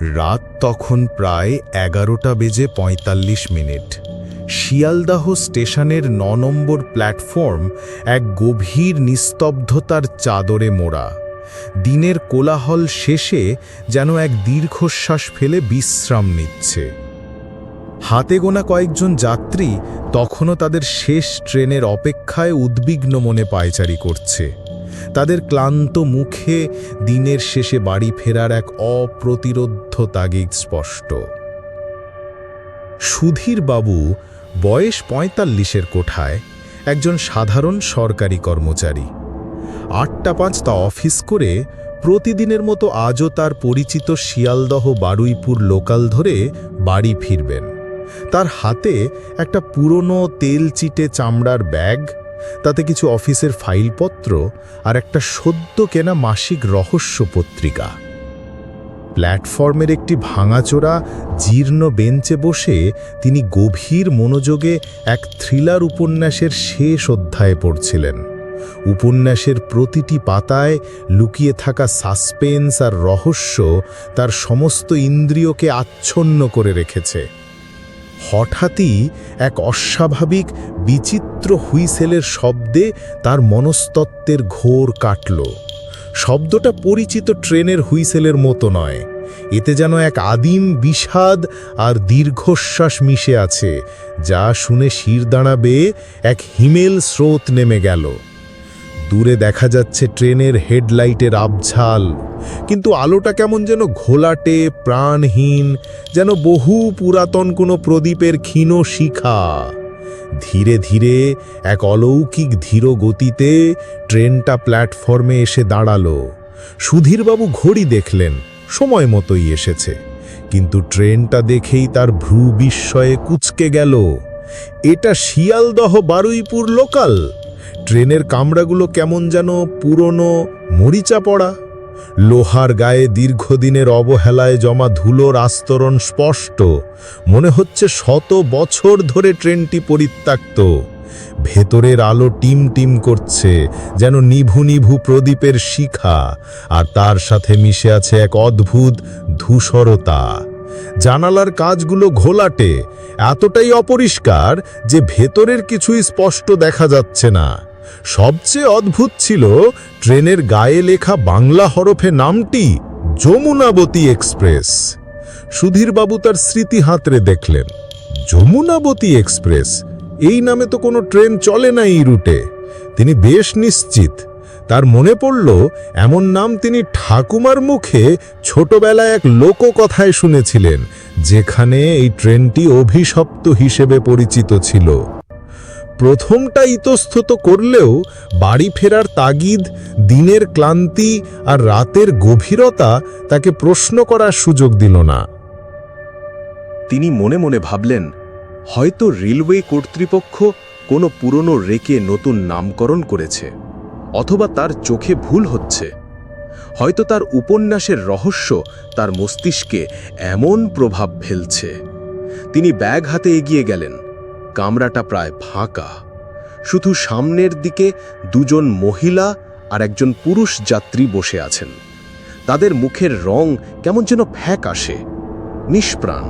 রাত তখন প্রায় এগারোটা বেজে পঁয়তাল্লিশ মিনিট। শিয়ালদাহ স্টেশনের ন নম্বর প্ল্যাটফর্ম এক গভীর নিস্তব্ধতার চাদরে মোড়া। দিনের কোলাহল শেষে যেন এক দীর্ঘশ্বাস ফেলে বিশ্রাম নিচ্ছে। হাতে গোনা কয়েকজন যাত্রী তখনও তাদের শেষ ট্রেনের অপেক্ষায় উদ্বিগ্ন মনে পায়চারি করছে। তাদের ক্লান্ত মুখে দিনের শেষে বাড়ি ফেরার এক অপ্রতিরোধ্য তাগিদ স্পষ্ট। সুধীর বাবু বয়স পঁয়তাল্লিশের কোঠায় একজন সাধারণ সরকারি কর্মচারী। আটটা পাঁচটা অফিস করে প্রতিদিনের মতো আজও তার পরিচিত শিয়ালদহ বারুইপুর লোকাল ধরে বাড়ি ফিরবেন। তার হাতে একটা পুরনো তেল চিটে চামড়ার ব্যাগ তাতে কিছু অফিসের ফাইলপত্র আর একটা সদ্য কেনা মাসিক রহস্য পত্রিকা। প্ল্যাটফর্মের একটি ভাঙাচোরা, জীর্ণ বেঞ্চে বসে তিনি গভীর মনোযোগে এক থ্রিলার উপন্যাসের শেষ অধ্যায়ে পড়ছিলেন। উপন্যাসের প্রতিটি পাতায় লুকিয়ে থাকা সাসপেন্স আর রহস্য তার সমস্ত ইন্দ্রিয়কে আচ্ছন্ন করে রেখেছে। হঠাৎই এক অস্বাভাবিক বিচিত্র হুইসেলের শব্দে তার মনস্তত্ত্বের ঘোর কাটল। শব্দটা পরিচিত ট্রেনের হুইসেলের মতো নয়। এতে যেন এক আদিম বিষাদ আর দীর্ঘশ্বাস মিশে আছে, যা শুনে শির দাঁড়াবে এক হিমেল স্রোত নেমে গেল। দূরে দেখা যাচ্ছে ট্রেনের হেডলাইটের আবঝাল, কিন্তু আলোটা কেমন যেন ঘোলাটে, প্রাণহীন, যেন বহু পুরাতন কোনো প্রদীপের ক্ষীণ শিখা। ধীরে ধীরে এক অলৌকিক ধীর গতিতে ট্রেনটা প্ল্যাটফর্মে এসে দাঁড়াল। সুধীরবাবু ঘড়ি দেখলেন, সময় মতোই এসেছে। কিন্তু ট্রেনটা দেখেই তার ভ্রু বিস্ময়ে কুচকে গেল। এটা শিয়ালদহ বারুইপুর লোকাল। ট্রেনের কামরাগুলো কেমন যেন পুরনো মরিচা পড়া। লোহার গায়ে দীর্ঘদিনের অবহেলায় জমা ধুলোর আস্তরণ স্পষ্ট। মনে হচ্ছে শত বছর ধরে ট্রেনটি পরিত্যক্ত। ভেতরের আলো টিম টিম করছে, যেন নিভু নিভু প্রদীপের শিখা, আর তার সাথে মিশে আছে এক অদ্ভুত ধূসরতা। জানালার কাজগুলো ঘোলাটে, এতটাই অপরিষ্কার যে ভেতরের কিছুই স্পষ্ট দেখা যাচ্ছে না। সবচেয়ে অদ্ভুত ছিল ট্রেনের গায়ে লেখা বাংলা হরফে নামটি যমুনাবতী এক্সপ্রেস। সুধীরবাবু তার স্মৃতি হাতরে দেখলেন। যমুনাবতী এক্সপ্রেস, এই নামে তো কোনো ট্রেন চলে না এই রুটে। তিনি বেশ নিশ্চিত। তার মনে পড়ল, এমন নাম তিনি ঠাকুমার মুখে ছোটবেলায় এক লোককথায় শুনেছিলেন, যেখানে এই ট্রেনটি অভিশপ্ত হিসেবে পরিচিত ছিল। প্রথমটা ইতস্তত করলেও বাড়ি ফেরার তাগিদ, দিনের ক্লান্তি আর রাতের গভীরতা তাকে প্রশ্ন করার সুযোগ দিল না। তিনি মনে মনে ভাবলেন, হয়তো রেলওয়ে কর্তৃপক্ষ কোনো পুরনো রেকে নতুন নামকরণ করেছে, অথবা তার চোখে ভুল হচ্ছে। হয়তো তার উপন্যাসের রহস্য তার মস্তিষ্কে এমন প্রভাব ফেলছে। তিনি ব্যাগ হাতে এগিয়ে গেলেন কামরাটা প্রায় ফাঁকা। শুধু সামনের দিকে দুজন মহিলা আর একজন পুরুষ যাত্রী বসে আছেন। তাদের মুখের রং কেমন যেন ফ্যাক আসে, নিষ্প্রাণ।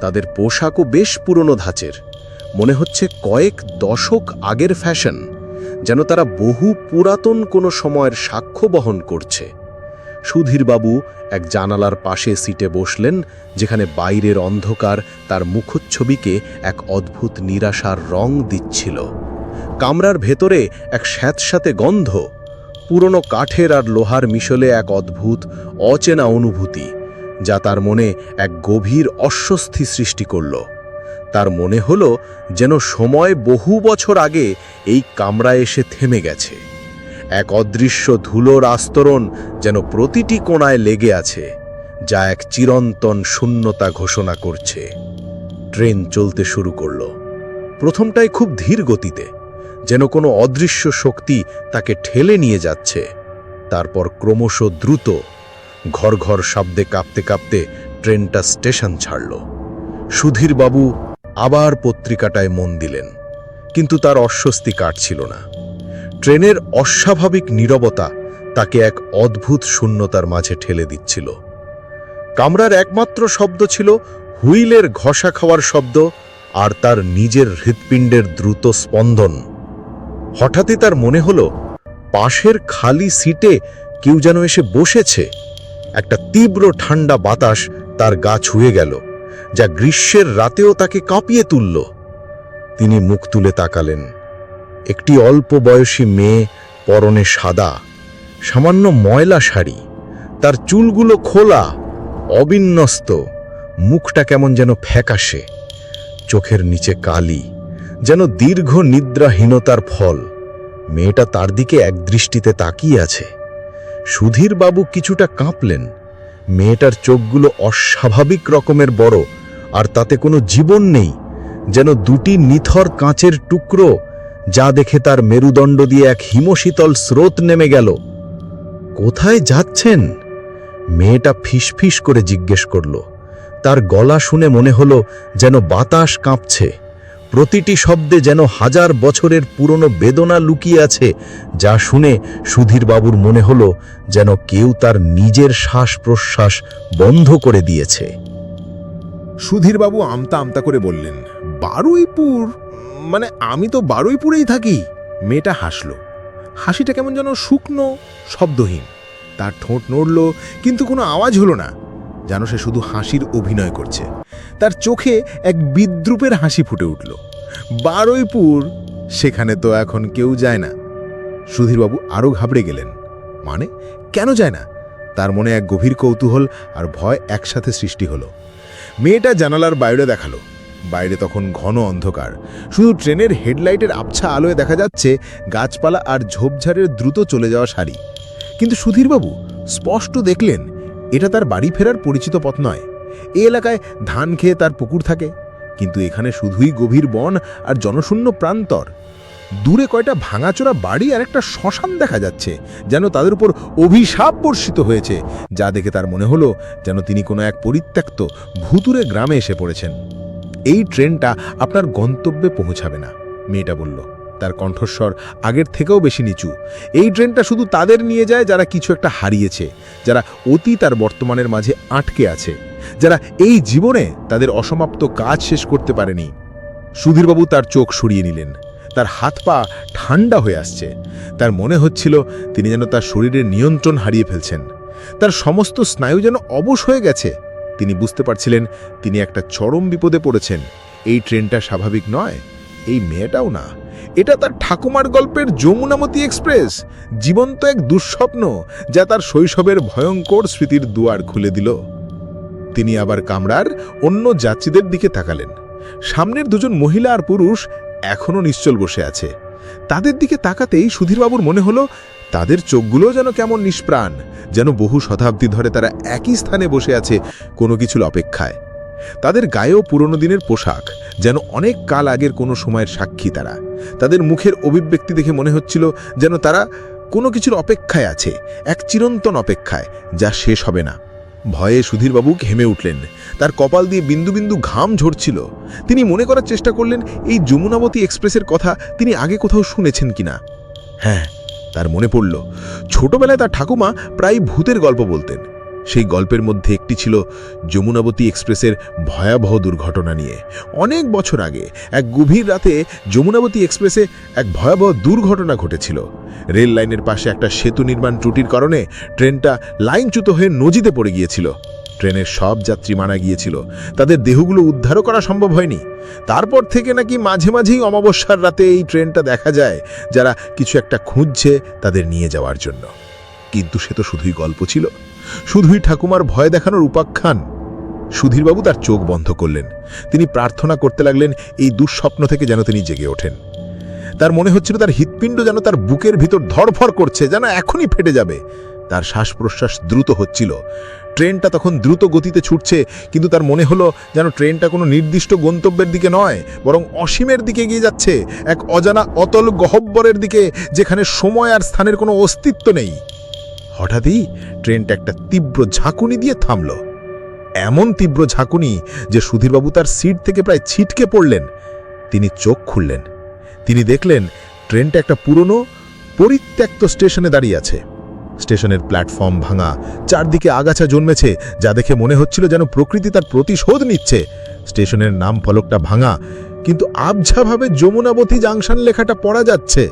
তাদের পোশাকও বেশ পুরনো ধাঁচের। মনে হচ্ছে কয়েক দশক আগের ফ্যাশন, যেন তারা বহু পুরাতন কোনো সময়ের সাক্ষ্য বহন করছে। সুধীরবাবু এক জানালার পাশে সিটে বসলেন, যেখানে বাইরের অন্ধকার তার মুখচ্ছবিকে এক অদ্ভুত নিরাশার রং দিচ্ছিল। কামরার ভেতরে এক স্যাঁতস্যাঁতে গন্ধ, পুরনো কাঠের আর লোহার মিশলে এক অদ্ভুত, অচেনা অনুভূতি, যা তার মনে এক গভীর অস্বস্তি সৃষ্টি করল। তার মনে হলো যেন সময় বহু বছর আগে এই কামরায় এসে থেমে গেছে। এক অদৃশ্য ধুলোর আস্তরণ যেন প্রতিটি কোণায় লেগে আছে, যা এক চিরন্তন শূন্যতা ঘোষণা করছে। ট্রেন চলতে শুরু করল। প্রথমটাই খুব ধীর গতিতে, যেন কোনো অদৃশ্য শক্তি তাকে ঠেলে নিয়ে যাচ্ছে। তারপর ক্রমশ দ্রুত, ঘর ঘর শব্দে কাঁপতে কাঁপতে ট্রেনটা স্টেশন ছাড়ল। সুধীরবাবু আবার পত্রিকাটায় মন দিলেন, কিন্তু তার অস্বস্তি কাটছিল না। ট্রেনের অস্বাভাবিক নীরবতা তাকে এক অদ্ভুত শূন্যতার মাঝে ঠেলে দিচ্ছিল। কামরার একমাত্র শব্দ ছিল হুইলের ঘষা খাওয়ার শব্দ আর তার নিজের হৃৎপিণ্ডের দ্রুত স্পন্দন। হঠাৎই তার মনে হলো, পাশের খালি সিটে কেউ যেন এসে বসেছে। একটা তীব্র ঠান্ডা বাতাস তার গা ছুঁয়ে গেল, যা গ্রীষ্মের রাতেও তাকে কাঁপিয়ে তুলল। তিনি মুখ তুলে তাকালেন। একটি অল্প বয়সী মেয়ে পরনে সাদা, সামান্য ময়লা শাড়ি, তার চুলগুলো খোলা, অবিন্যস্ত, মুখটা কেমন যেন ফ্যাকাশে, চোখের নিচে কালি, যেন দীর্ঘ নিদ্রাহীনতার ফল। মেয়েটা তার দিকে একদৃষ্টিতে তাকিয়ে আছে। সুধীর বাবু কিছুটা কাঁপলেন। মেয়েটার চোখগুলো অস্বাভাবিক রকমের বড়, আর তাতে কোনো জীবন নেই, যেন দুটি নিথর কাঁচের টুকরো যা দেখে তার মেরুদণ্ড দিয়ে এক হিমশীতল স্রোত নেমে গেল। কোথায় যাচ্ছেন? মেয়েটা ফিসফিস করে জিজ্ঞেস করল। তার গলা শুনে মনে হলো যেন বাতাস কাঁপছে। প্রতিটি শব্দে যেন হাজার বছরের পুরনো বেদনা লুকিয়ে আছে, যা শুনে সুধীরবাবুর মনে হলো যেন কেউ তার নিজের শ্বাস প্রশ্বাস বন্ধ করে দিয়েছে। সুধীরবাবু আমতা আমতা করে বললেন, বারুইপুর? মানে আমি তো বারুইপুরেই থাকি। মেয়েটা হাসল। হাসিটা কেমন যেন শুকনো, শব্দহীন। তার ঠোঁট নড়ল, কিন্তু কোনো আওয়াজ হলো না। যেন সে শুধু হাসির অভিনয় করছে। তার চোখে এক বিদ্রুপের হাসি ফুটে উঠল। বারুইপুর, সেখানে তো এখন কেউ যায় না। সুধীরবাবু আরও ঘাবড়ে গেলেন। মানে কেন যায় না? তার মনে এক গভীর কৌতূহল আর ভয় একসাথে সৃষ্টি হলো। মেয়েটা জানালার বাইরে দেখাল। বাইরে তখন ঘন অন্ধকার। শুধু ট্রেনের হেডলাইটের আবছা আলোয় দেখা যাচ্ছে গাছপালা আর ঝোপঝাড়ের দ্রুত চলে যাওয়া সারি। কিন্তু সুধীরবাবু, স্পষ্ট দেখলেন, এটা তার বাড়ি ফেরার পরিচিত পথ নয়। এ এলাকায় ধান খেয়ে তার পুকুর থাকে। কিন্তু এখানে শুধুই গভীর বন আর জনশূন্য প্রান্তর। দূরে কয়টা ভাঙাচোরা বাড়ি আর একটা শ্মশান দেখা যাচ্ছে, যেন তাদের উপর অভিশাপ বর্ষিত হয়েছে, যা দেখে তার মনে হলো যেন তিনি কোনো এক পরিত্যক্ত ভুতুরে গ্রামে এসে পড়েছেন। এই ট্রেনটা আপনার গন্তব্যে পৌঁছাবে না, মেয়েটা বলল। তার কণ্ঠস্বর আগের থেকেও বেশি নিচু। এই ট্রেনটা শুধু তাদের নিয়ে যায় যারা কিছু একটা হারিয়েছে, যারা অতীত আর বর্তমানের মাঝে আটকে আছে, যারা এই জীবনে তাদের অসমাপ্ত কাজ শেষ করতে পারেনি। সুধীরবাবু তার চোখ সরিয়ে নিলেন। তার হাত পা ঠান্ডা হয়ে আসছে। তার মনে হচ্ছিল তিনি যেন তার শরীরের নিয়ন্ত্রণ হারিয়ে ফেলছেন। তার সমস্ত স্নায়ু যেন অবশ হয়ে গেছে। তিনি বুঝতে পারছিলেন তিনি একটা চরম বিপদে পড়েছেন। এই ট্রেনটা স্বাভাবিক নয়, এই মেয়েটাও না। এটা তার ঠাকুমার গল্পের যমুনামতি এক্সপ্রেস, জীবন্ত এক দুঃস্বপ্ন যা তার শৈশবের ভয়ঙ্কর স্মৃতির দুয়ার খুলে দিল। তিনি আবার কামরার অন্য যাত্রীদের দিকে তাকালেন। সামনের দুজন মহিলা আর পুরুষ এখনও নিশ্চল বসে আছে। তাদের দিকে তাকাতেই সুধীরবাবুর মনে হলো তাদের চোখগুলো যেন কেমন নিষ্প্রাণ, যেন বহু শতাব্দী ধরে তারা একই স্থানে বসে আছে কোনো কিছুর অপেক্ষায়। তাদের গায়েও পুরনো দিনের পোশাক, যেন অনেক কাল আগের কোনো সময়ের সাক্ষী তারা। তাদের মুখের অভিব্যক্তি দেখে মনে হচ্ছিল যেন তারা কোনো কিছুর অপেক্ষায় আছে, এক চিরন্তন অপেক্ষায়, যা শেষ হবে না। ভয়ে সুধীরবাবু ঘেমে উঠলেন। তার কপাল দিয়ে বিন্দু বিন্দু ঘাম ঝরছিল। তিনি মনে করার চেষ্টা করলেন, এই যমুনাবতী এক্সপ্রেসের কথা তিনি আগে কোথাও শুনেছেন কিনা। হ্যাঁ তার মনে পড়ল, ছোটবেলায় তার ঠাকুমা প্রায় ভূতের গল্প বলতেন। সেই গল্পের মধ্যে একটি ছিল যমুনাবতী এক্সপ্রেসের ভয়াবহ দুর্ঘটনা নিয়ে। অনেক বছর আগে, এক গভীর রাতে যমুনাবতী এক্সপ্রেসে এক ভয়াবহ দুর্ঘটনা ঘটেছিল। রেল লাইনের পাশে একটা সেতু নির্মাণ ত্রুটির কারণে ট্রেনটা লাইনচ্যুত হয়ে নজিতে পড়ে গিয়েছিল। ট্রেনের সব যাত্রী মারা গিয়েছিল। তাদের দেহগুলো উদ্ধারও করা সম্ভব হয়নি। তারপর থেকে নাকি মাঝে মাঝেই অমাবস্যার রাতে এই ট্রেনটা দেখা যায়, যারা কিছু একটা খুঁজছে তাদের নিয়ে যাওয়ার জন্য। কিন্তু সে তো শুধুই গল্প ছিল। শুধুই ঠাকুমার ভয় দেখানোর উপাখ্যান। সুধীরবাবু তার চোখ বন্ধ করলেন। তিনি প্রার্থনা করতে লাগলেন, এই দুঃস্বপ্ন থেকে যেন তিনি জেগে ওঠেন। তার মনে হচ্ছিল তার হৃৎপিণ্ড যেন তার বুকের ভিতর ধরফর করছে, যেন এখনই ফেটে যাবে। তার শ্বাস প্রশ্বাস দ্রুত হচ্ছিল। ট্রেনটা তখন দ্রুত গতিতে ছুটছে, কিন্তু তার মনে হলো যেন ট্রেনটা কোনো নির্দিষ্ট গন্তব্যের দিকে নয়, বরং অসীমের দিকে এগিয়ে যাচ্ছে, এক অজানা অতল গহব্বরের দিকে, যেখানে সময় আর স্থানের কোনো অস্তিত্ব নেই। হঠাৎই ট্রেনটা একটা তীব্র ঝাঁকুনি দিয়ে থামল। এমন তীব্র ঝাঁকুনি যে সুধীরবাবু তার সিট থেকে প্রায় ছিটকে পড়লেন। তিনি চোখ খুললেন। তিনি দেখলেন ট্রেনটা একটা পুরনো, পরিত্যক্ত স্টেশনে দাঁড়িয়ে আছে। স্টেশনের প্ল্যাটফর্ম ভাঙা। চারদিকে আগাছা জন্মেছে, যা দেখে মনে হচ্ছিল যেন প্রকৃতি তার প্রতিশোধ নিচ্ছে। স্টেশনের নাম ফলকটা ভাঙা, কিন্তু আবঝাভাবে যমুনাবতী জাংশন লেখাটা পড়া যাচ্ছে।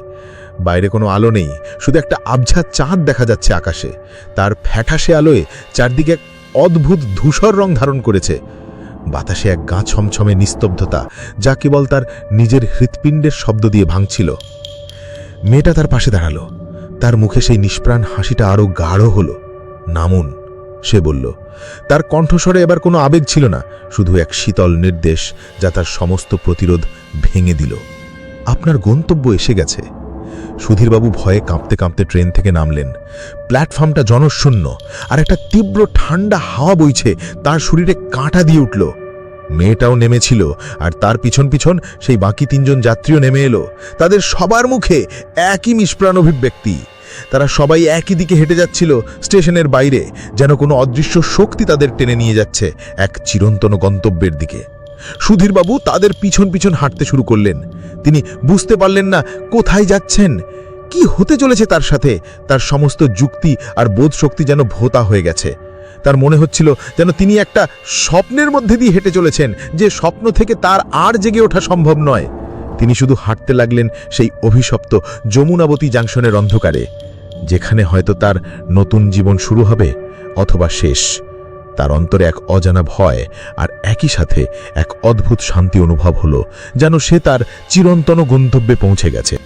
বাইরে কোনো আলো নেই, শুধু একটা আবঝা চাঁদ দেখা যাচ্ছে আকাশে। তার ফ্যাঠাসে আলোয় চারদিকে এক অদ্ভুত ধূসর রং ধারণ করেছে। বাতাসে এক গা ছমছমে নিস্তব্ধতা, যা কেবল তার নিজের হৃৎপিণ্ডের শব্দ দিয়ে ভাঙছিল। মেয়েটা তার পাশে দাঁড়াল। তার মুখে সেই নিষ্প্রাণ হাসিটা আরও গাঢ় হলো। নামুন, সে বলল, তার কণ্ঠস্বরে এবার কোনো আবেগ ছিল না, শুধু এক শীতল নির্দেশ যা তার সমস্ত প্রতিরোধ ভেঙে দিল। আপনার গন্তব্য এসে গেছে। সুধীরবাবু ভয়ে কাঁপতে কাঁপতে ট্রেন থেকে নামলেন। প্ল্যাটফর্মটা জনশূন্য, আর একটা তীব্র ঠান্ডা হাওয়া বইছে, তার শরীরে কাঁটা দিয়ে উঠল। মেয়েটাও নেমেছিল, আর তার পিছন পিছন সেই বাকি তিনজন যাত্রীও নেমে এলো। তাদের সবার মুখে একই নিষ্প্রাণ অভিব্যক্তি। তারা সবাই একই দিকে হেঁটে যাচ্ছিল স্টেশনের বাইরে, যেন কোনো অদৃশ্য শক্তি তাদের টেনে নিয়ে যাচ্ছে এক চিরন্তন গন্তব্যের দিকে। সুধীরবাবু তাদের পিছন পিছন হাঁটতে শুরু করলেন। তিনি বুঝতে পারলেন না, কোথায় যাচ্ছেন? কি হতে চলেছে তার সাথে? তার সমস্ত যুক্তি আর বোধ শক্তি যেন ভোতা হয়ে গেছে। তার মনে হচ্ছিল যেন তিনি একটা স্বপ্নের মধ্যে দিয়ে হেঁটে চলেছেন, যে স্বপ্ন থেকে তার আর জেগে ওঠা সম্ভব নয়। তিনি শুধু হাঁটতে লাগলেন সেই অভিশপ্ত যমুনাবতী জাংশনের অন্ধকারে। যেখানে হয়তো তার নতুন জীবন শুরু হবে অথবা শেষ। তার অন্তরে এক অজানা ভয় আর একই সাথে এক অদ্ভুত শান্তি অনুভব হলো, যেন সে তার চিরন্তন গন্তব্যে পৌঁছে গেছে।